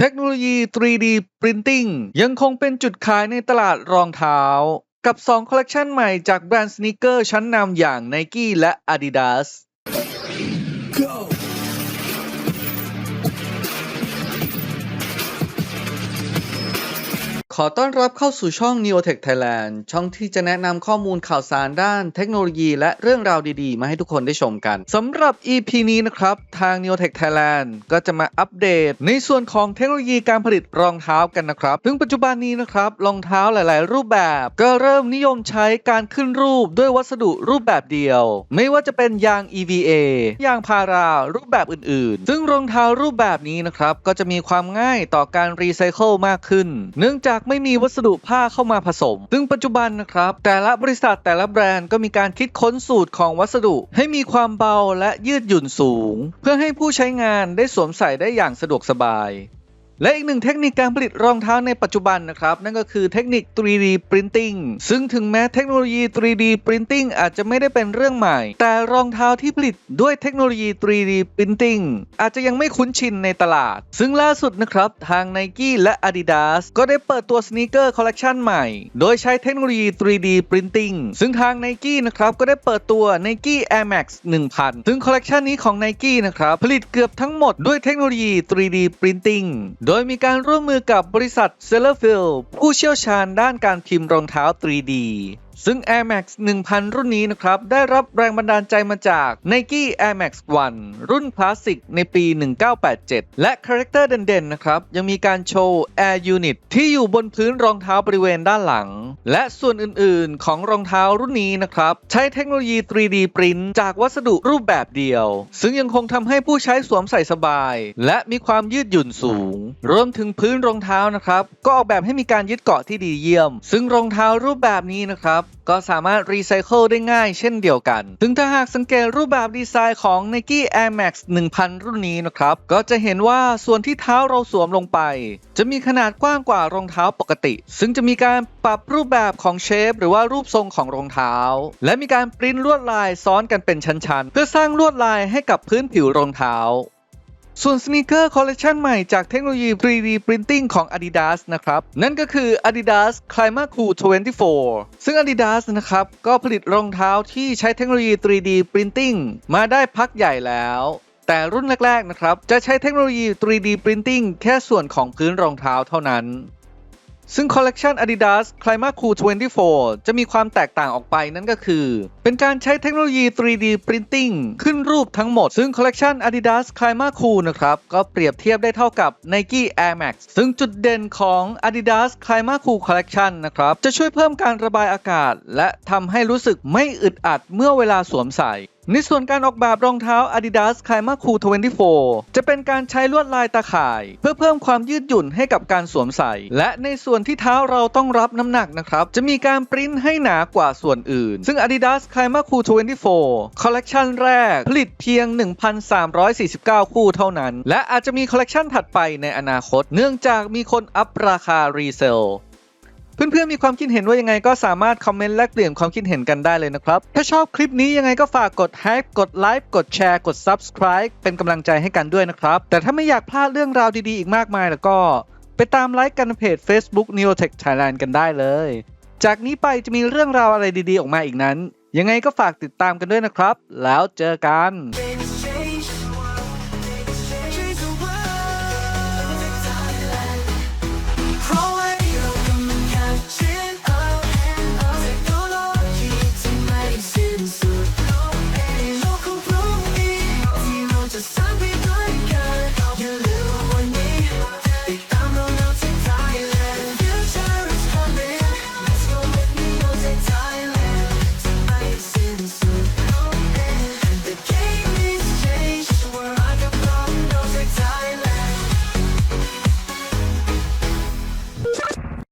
เทคโนโลยี 3D Printing ยังคงเป็นจุดขายในตลาดรองเท้า กับ 2 คอลเลกชันใหม่จากแบรนด์สนิเกอร์ชั้นนำอย่าง Nike และ Adidas ขอต้อนรับเข้าสู่ช่อง Neotech Thailand ช่องที่จะแนะนำข้อมูลข่าวสารด้านเทคโนโลยีและเรื่องราวดีๆ มาให้ทุกคนได้ชมกันสำหรับ EP นี้นะครับ ทาง Neotech Thailand ก็จะมาอัปเดต ในส่วนของเทคโนโลยีการผลิตรองเท้ากันนะครับซึ่งปัจจุบันนี้นะครับรองเท้าหลาย ๆ รูปแบบ ก็เริ่มนิยมใช้การขึ้นรูปด้วยวัสดุรูปแบบเดียว ไม่ว่าจะเป็นยาง EVA ยางพารารูปแบบอื่น ๆ ซึ่งรองเท้ารูปแบบนี้นะครับก็จะมีความง่ายต่อการรีไซเคิลมากขึ้น เนื่องจากไม่มีวัสดุผ้าเข้ามาผสม ซึ่งปัจจุบันนะครับ แต่ละบริษัทแต่ละแบรนด์ก็มีการคิดค้นสูตรของวัสดุ ให้มีความเบาและยืดหยุ่นสูง เพื่อให้ผู้ใช้งานได้สวมใส่ได้อย่างสะดวกสบาย และอีกหนึ่งเทคนิคการผลิตรองเท้าในปัจจุบันนะครับ นั่นก็คือเทคนิค 3D Printing ซึ่งถึงแม้เทคโนโลยี 3D Printing อาจจะไม่ได้เป็นเรื่องใหม่ แต่รองเท้าที่ผลิตด้วยเทคโนโลยี 3D Printing อาจจะยังไม่คุ้นชินในตลาด ซึ่งล่าสุดนะครับ ทาง Nike และ Adidas ก็ได้เปิดตัวสน e เกอร์คอลเล t ชันใหม่ โดยใช้เทคโนโลยี 3D Printing ซึ่งทาง Nike นะครับก็ได้เปิดตัว Nike Air Max 1000 ซึ่งคอลเล t ชันนี้ของ Nike นะครับผลิตเกือบทั้งหมดด้วยเทคโนโลยี 3D Printing โดยมีการร่วมมือกับบริษัท c e l l e r f i e l ผู้เชี่ยวชาญด้านการพิมพ์รองเท้า 3D ซึ่ง Air Max 1000 รุ่นนี้นะครับ ได้รับแรงบันดาลใจมาจาก Nike Air Max 1 รุ่นคลาสสิกในปี 1987 และคาแรคเตอร์เด่นๆ นะครับ ยังมีการโชว์ Air Unit ที่อยู่บนพื้นรองเท้าบริเวณด้านหลัง และส่วนอื่นๆ ของรองเท้ารุ่นนี้นะครับ ใช้เทคโนโลยี 3D Print จากวัสดุรูปแบบเดียว ซึ่งยังคงทำให้ผู้ใช้สวมใส่สบาย และมีความยืดหยุ่นสูง รวมถึงพื้นรองเท้านะครับ ก็ออกแบบให้มีการยึดเกาะที่ดีเยี่ยม ซึ่งรองเท้ารูปแบบนี้นะครับก็สามารถรีไซเคิลได้ง่ายเช่นเดียวกัน ถึงถ้าหากสังเกตรูปแบบดีไซน์ของ Nike Air Max 1000 รุ่นนี้นะครับ ก็จะเห็นว่าส่วนที่เท้าเราสวมลงไป จะมีขนาดกว้างกว่ารองเท้าปกติ ซึ่งจะมีการปรับรูปแบบของเชฟหรือว่ารูปทรงของรองเท้า และมีการปริ้นลวดลายซ้อนกันเป็นชั้นๆ เพื่อสร้างลวดลายให้กับพื้นผิวรองเท้า ส่วนสนคเกอร์คอลเลคชันใหม่จากเทคโนโลยี 3D Printing ของ Adidas นะครับ นั่นก็คือ Adidas Clima Cool 24 ซึ่ง Adidas นะครับ ก็ผลิตรองเท้าที่ใช้เทคโนโลยี 3D Printing มาได้พักใหญ่แล้วแต่รุ่นแรก ๆ นะครับ จะใช้เทคโนโลยี 3D Printing แค่ส่วนของพื้นรองเท้าเท่านั้น ซึ่งคอลเลกชัน Adidas Clima Cool 24 จะมีความแตกต่างออกไปนั่นก็คือ เป็นการใช้เทคโนโลยี 3D Printing ขึ้นรูปทั้งหมด ซึ่งคอลเลกชัน Adidas Clima Cool นะครับ ก็เปรียบเทียบได้เท่ากับ Nike Air Max ซึ่งจุดเด่นของ Adidas Clima Cool Collection นะครับ จะช่วยเพิ่มการระบายอากาศ และทำให้รู้สึกไม่อึดอัดเมื่อเวลาสวมใส่ ในส่วนการออกแบบรองเท้า Adidas Clima Cool 24 จะเป็นการใช้ลวดลายตาข่าย เพื่อเพิ่มความยืดหยุ่นให้กับการสวมใส่ และในส่วนที่เท้าเราต้องรับน้ำหนักนะครับ จะมีการปริ้นให้หนากว่าส่วนอื่น ซึ่ง Adidas Clima Cool 24 คอลเลกชันแรก ผลิตเพียง 1,349 คู่เท่านั้น และอาจจะมีคอลเลกชันถัดไปในอนาคต เนื่องจากมีคนอัพราคารีเซล เพื่อนๆมีความคิดเห็นว่ายังไงก็สามารถคอมเมนต์แลกเปลี่ยนความคิดเห็นกันได้เลยนะครับ ถ้าชอบคลิปนี้ยังไงก็ฝากกด h ฮ p กดไลค์กดแชร์กด Subscribe เป็นกำลังใจให้กันด้วยนะครับ แต่ถ้าไม่อยากพลาดเรื่องราวดีๆอีกมากมายแล้วก็ ไปตามไลค์กันเพจ Facebook Neotech Thailand กันได้เลย จากนี้ไปจะมีเรื่องราวอะไรดีๆ ออกมาอีกนั้น ยังไงก็ฝากติดตามกันด้วยนะครับ แล้วเจอกัน